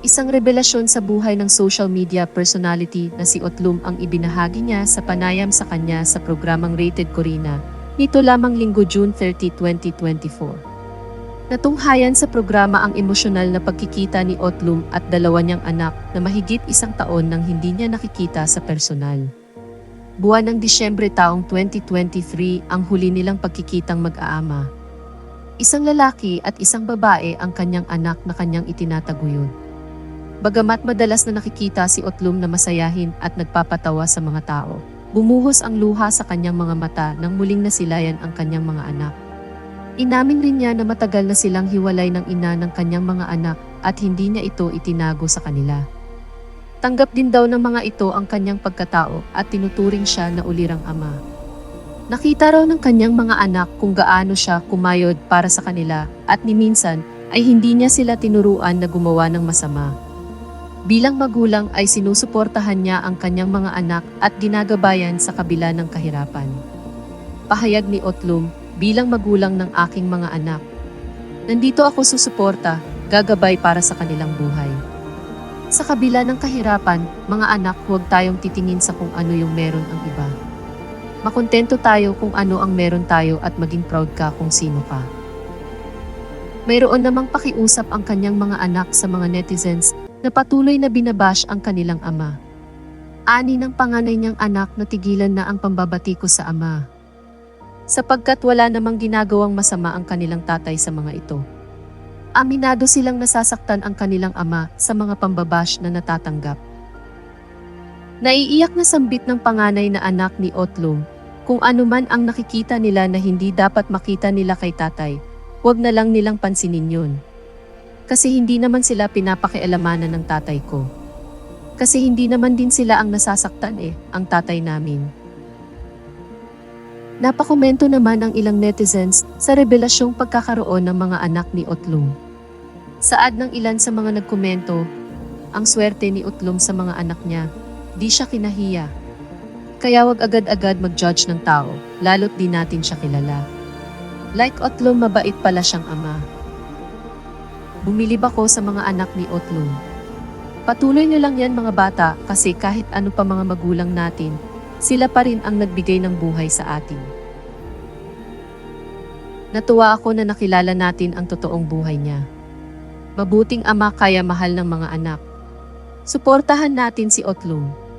Isang revelasyon sa buhay ng social media personality na si Otlum ang ibinahagi niya sa panayam sa kanya sa programang Rated Corina, nito lamang linggo June 30, 2024. Natunghayan sa programa ang emosyonal na pagkikita ni Otlum at dalawa niyang anak na mahigit isang taon nang hindi niya nakikita sa personal. Buwan ng Disyembre taong 2023 ang huli nilang pagkikitang mag-aama. Isang lalaki at isang babae ang kanyang anak na kanyang itinataguyod. Bagamat madalas na nakikita si Otlum na masayahin at nagpapatawa sa mga tao, bumuhos ang luha sa kanyang mga mata nang muling nasilayan ang kanyang mga anak. Inamin rin niya na matagal na silang hiwalay ng ina ng kanyang mga anak at hindi niya ito itinago sa kanila. Tanggap din daw ng mga ito ang kanyang pagkatao at tinuturing siya na ulirang ama. Nakita raw ng kanyang mga anak kung gaano siya kumayod para sa kanila at ni minsan ay hindi niya sila tinuruan na gumawa ng masama. Bilang magulang ay sinusuportahan niya ang kanyang mga anak at ginagabayan sa kabila ng kahirapan. Pahayag ni Otlum, bilang magulang ng aking mga anak. Nandito ako susuporta, gagabay para sa kanilang buhay. Sa kabila ng kahirapan, mga anak huwag tayong titingin sa kung ano yung meron ang iba. Makontento tayo kung ano ang meron tayo at maging proud ka kung sino ka. Mayroon namang pakiusap ang kanyang mga anak sa mga netizens na patuloy na binabash ang kanilang ama. Ani ng panganay niyang anak na tigilan na ang pambabati ko sa ama. Sapagkat wala namang ginagawang masama ang kanilang tatay sa mga ito. Aminado silang nasasaktan ang kanilang ama sa mga pambabash na natatanggap. Naiiyak na sambit ng panganay na anak ni Otlum, kung anuman ang nakikita nila na hindi dapat makita nila kay tatay, huwag na lang nilang pansinin yun. Kasi hindi naman sila pinapakialamanan ng tatay ko. Kasi hindi naman din sila ang nasasaktan eh, ang tatay namin. Napakomento naman ang ilang netizens sa revelasyong pagkakaroon ng mga anak ni Otlum. Saad ng ilan sa mga nagkomento, ang swerte ni Otlum sa mga anak niya, di siya kinahiya. Kaya wag agad-agad mag-judge ng tao, lalo't di natin siya kilala. Like Otlum, mabait pala siyang ama. Bumilib ako sa mga anak ni Otlum. Patuloy niyo lang yan mga bata kasi kahit ano pa mga magulang natin, sila pa rin ang nagbigay ng buhay sa atin. Natuwa ako na nakilala natin ang totoong buhay niya. Mabuting ama kaya mahal ng mga anak. Suportahan natin si Otlum.